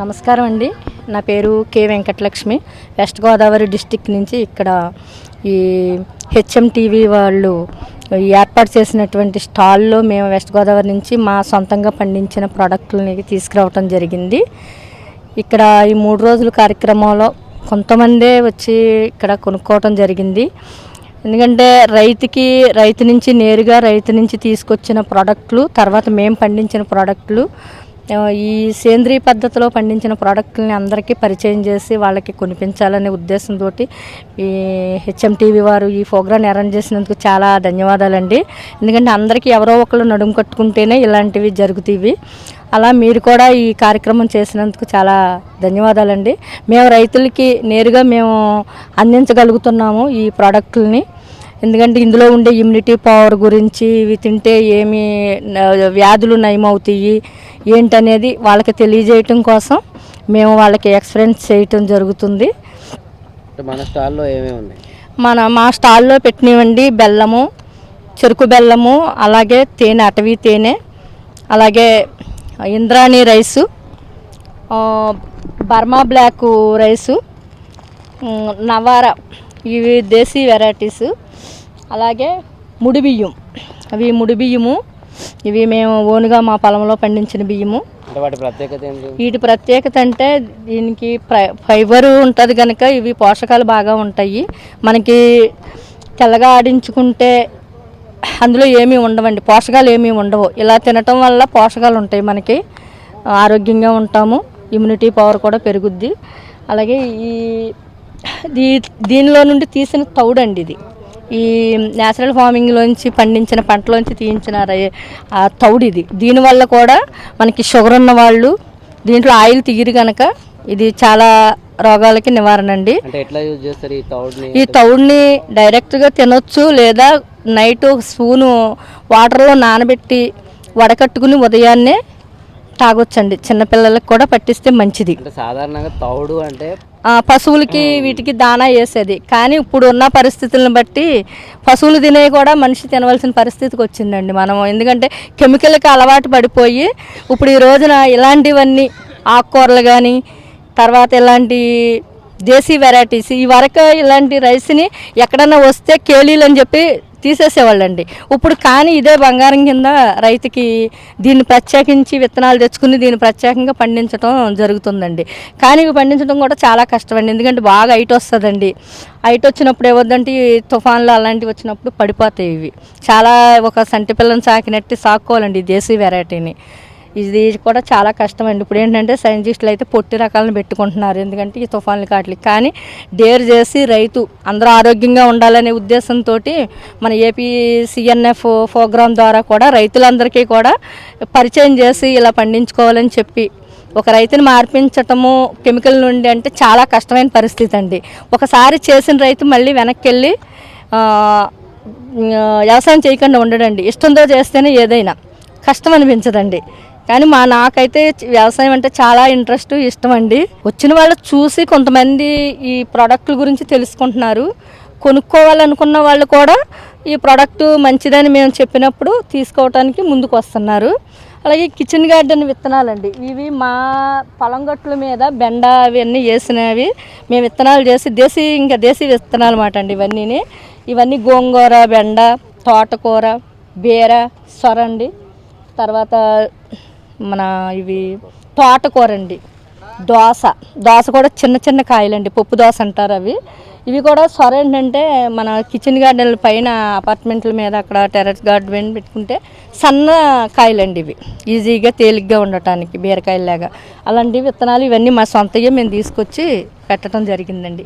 నమస్కారం అండి. నా పేరు K Venkatalakshmi. West Godavari district నుంచి ఇక్కడ ఈ హెచ్ఎం టీవీ వాళ్ళు ఏర్పాటు చేసినటువంటి స్టాల్లో మేము వెస్ట్ గోదావరి నుంచి మా సొంతంగా పండించిన ప్రోడక్ట్లని తీసుకురావటం జరిగింది. ఇక్కడ ఈ మూడు రోజుల కార్యక్రమంలో కొంతమందే వచ్చి ఇక్కడ కొనుక్కోవటం జరిగింది. ఎందుకంటే రైతుకి రైతు నుంచి నేరుగా రైతు నుంచి తీసుకొచ్చిన ప్రోడక్ట్లు తర్వాత మేము పండించిన ప్రోడక్ట్లు ఈ సేంద్రియ పద్ధతిలో పండించిన ప్రోడక్ట్లని అందరికీ పరిచయం చేసి వాళ్ళకి కొనిపించాలనే ఉద్దేశంతో ఈ హెచ్ఎం టీవీ వారు ఈ ప్రోగ్రాం అరేంజ్ చేసినందుకు చాలా ధన్యవాదాలండి. ఎందుకంటే అందరికీ ఎవరో ఒకళ్ళు నడుము కట్టుకుంటేనే ఇలాంటివి జరుగుతాయి అలా మీరు కూడా ఈ కార్యక్రమం చేసినందుకు చాలా ధన్యవాదాలండి. మేము రైతులకి నేరుగా మేము అందించగలుగుతున్నాము ఈ ప్రోడక్ట్లని. ఎందుకంటే ఇందులో ఉండే ఇమ్యూనిటీ పవర్ గురించి ఇవి తింటే ఏమి వ్యాధులు నయమవుతాయి. ఏంటనేది వాళ్ళకి తెలియజేయటం కోసం మేము వాళ్ళకి ఎక్స్పీరియన్స్ చేయటం జరుగుతుంది. మన స్టాల్లో ఏమేమి ఉన్నాయి? మన మా స్టాల్లో పెట్టినవండి బెల్లము చెరుకు బెల్లము అలాగే తేనె అటవీ తేనె అలాగే Indrani rice Burma black rice Navara ఇవి దేశీ వెరైటీస్ అలాగే ముడి బియ్యం. అవి ముడి బియ్యము ఇవి మేము ఓనుగా మా పొలంలో పండించిన బియ్యము. వాటి ప్రత్యేకత అంటే దీనికి ఫై- ఫైబర్ ఉంటుంది కనుక ఇవి పోషకాలు బాగా ఉంటాయి. మనకి తెల్లగా ఆడించుకుంటే అందులో ఏమీ ఉండవండి పోషకాలు ఏమీ ఉండవు. ఇలా తినటం వల్ల పోషకాలు ఉంటాయి మనకి. ఆరోగ్యంగా ఉంటాము ఇమ్యూనిటీ పవర్ కూడా పెరుగుద్ది. అలాగే ఈ దీ దీనిలో నుండి తీసిన తౌడండి ఇది. ఈ నేచురల్ ఫార్మింగ్లోంచి పండించిన పంటలోంచి తీయించిన ఆ తౌడు ఇది దీనివల్ల కూడా మనకి షుగర్ ఉన్న వాళ్ళు దీంట్లో ఆయిల్ తీయరు కనుక ఇది చాలా రోగాలకి నివారణ అండి. ఈ తౌడ్ని? డైరెక్ట్గా తినొచ్చు లేదా నైట్ ఒక స్పూను వాటర్లో నానబెట్టి వడకట్టుకుని ఉదయాన్నే తాగొచ్చండి. చిన్నపిల్లలకు కూడా పట్టిస్తే మంచిది. సాధారణంగా తౌడు అంటే పశువులకి వీటికి దానా వేసేది. కానీ ఇప్పుడు ఉన్న పరిస్థితులను బట్టి పశువులు తినేవి కూడా మనిషి తినవలసిన పరిస్థితికి వచ్చిందండి మనం ఎందుకంటే కెమికల్కి అలవాటు పడిపోయి ఇప్పుడు ఈ రోజున ఇలాంటివన్నీ ఆకుకూరలు కానీ తర్వాత ఇలాంటి దేశీ వెరైటీస్ ఈ వరకు ఇలాంటి రైస్ని ఎక్కడన్నా వస్తే కేలీలు అని చెప్పి తీసేసేవాళ్ళండి. ఇప్పుడు కానీ ఇదే బంగారం కింద రైతుకి దీన్ని ప్రత్యేకించి విత్తనాలు తెచ్చుకుని దీన్ని ప్రత్యేకంగా పండించడం జరుగుతుందండి. కానీ ఇవి పండించడం కూడా చాలా కష్టమండి. ఎందుకంటే బాగా హైట్ వస్తుందండి. హైట్ వచ్చినప్పుడు ఏవద్దంటే ఈ తుఫాన్లు అలాంటివి వచ్చినప్పుడు పడిపోతాయి ఇవి. చాలా ఒక సంటి పిల్లని సాకినట్టు సాక్కోవాలండి ఈ దేశీ వెరైటీని. ఇది కూడా చాలా కష్టం అండి ఇప్పుడు ఏంటంటే సైంటిస్టులు అయితే పొట్టి రకాలను పెట్టుకుంటున్నారు. ఎందుకంటే ఈ తుఫాన్లు కాట్లకి కానీ డేర్ చేసి రైతు అందరూ ఆరోగ్యంగా ఉండాలనే ఉద్దేశంతో మన ఏపీ సిఎన్ఎఫ్ ప్రోగ్రాం ద్వారా కూడా రైతులందరికీ కూడా పరిచయం చేసి ఇలా పండించుకోవాలని చెప్పి ఒక రైతుని మార్పించటము కెమికల్ నుండి అంటే చాలా కష్టమైన పరిస్థితి అండి ఒకసారి చేసిన రైతు మళ్ళీ వెనక్కి వెళ్ళి వ్యవసాయం చేయకుండా ఉండడండి. ఇష్టంతో చేస్తేనే ఏదైనా కష్టం అనిపించదండి. కానీ మా నాకైతే వ్యవసాయం అంటే చాలా ఇంట్రెస్ట్ ఇష్టం అండి. వచ్చిన వాళ్ళు చూసి కొంతమంది ఈ ప్రోడక్ట్ల గురించి తెలుసుకుంటున్నారు. కొనుక్కోవాలనుకున్న వాళ్ళు కూడా ఈ ప్రోడక్ట్ మంచిదని మేము చెప్పినప్పుడు తీసుకోవటానికి ముందుకు వస్తున్నారు. అలాగే కిచెన్ గార్డెన్ విత్తనాలండి. ఇవి మా పొలం గట్ల మీద బెండ అవన్నీ వేసినవి మేము విత్తనాలు చేసి దేశీ ఇంకా దేశీ విత్తనాలు అన్నమాట అండి ఇవన్నీ ఇవన్నీ గోంగూర బెండ తోటకూర బీర సొర అండి. తర్వాత మన ఇవి తోటకూర అండి దోస. దోస కూడా చిన్న చిన్న కాయలండి. పప్పు దోస అంటారు అవి. ఇవి కూడా సొర ఏంటంటే మన కిచెన్ గార్డెన్ల పైన అపార్ట్మెంట్ల మీద అక్కడ టెర్రస్ గార్డెన్ పెట్టుకుంటే సన్న కాయలండి ఇవి. ఈజీగా తేలిగ్గా ఉండటానికి బీరకాయలాగా అలాంటి విత్తనాలు ఇవన్నీ మా సొంతగా మేము తీసుకొచ్చి పెట్టడం జరిగిందండి.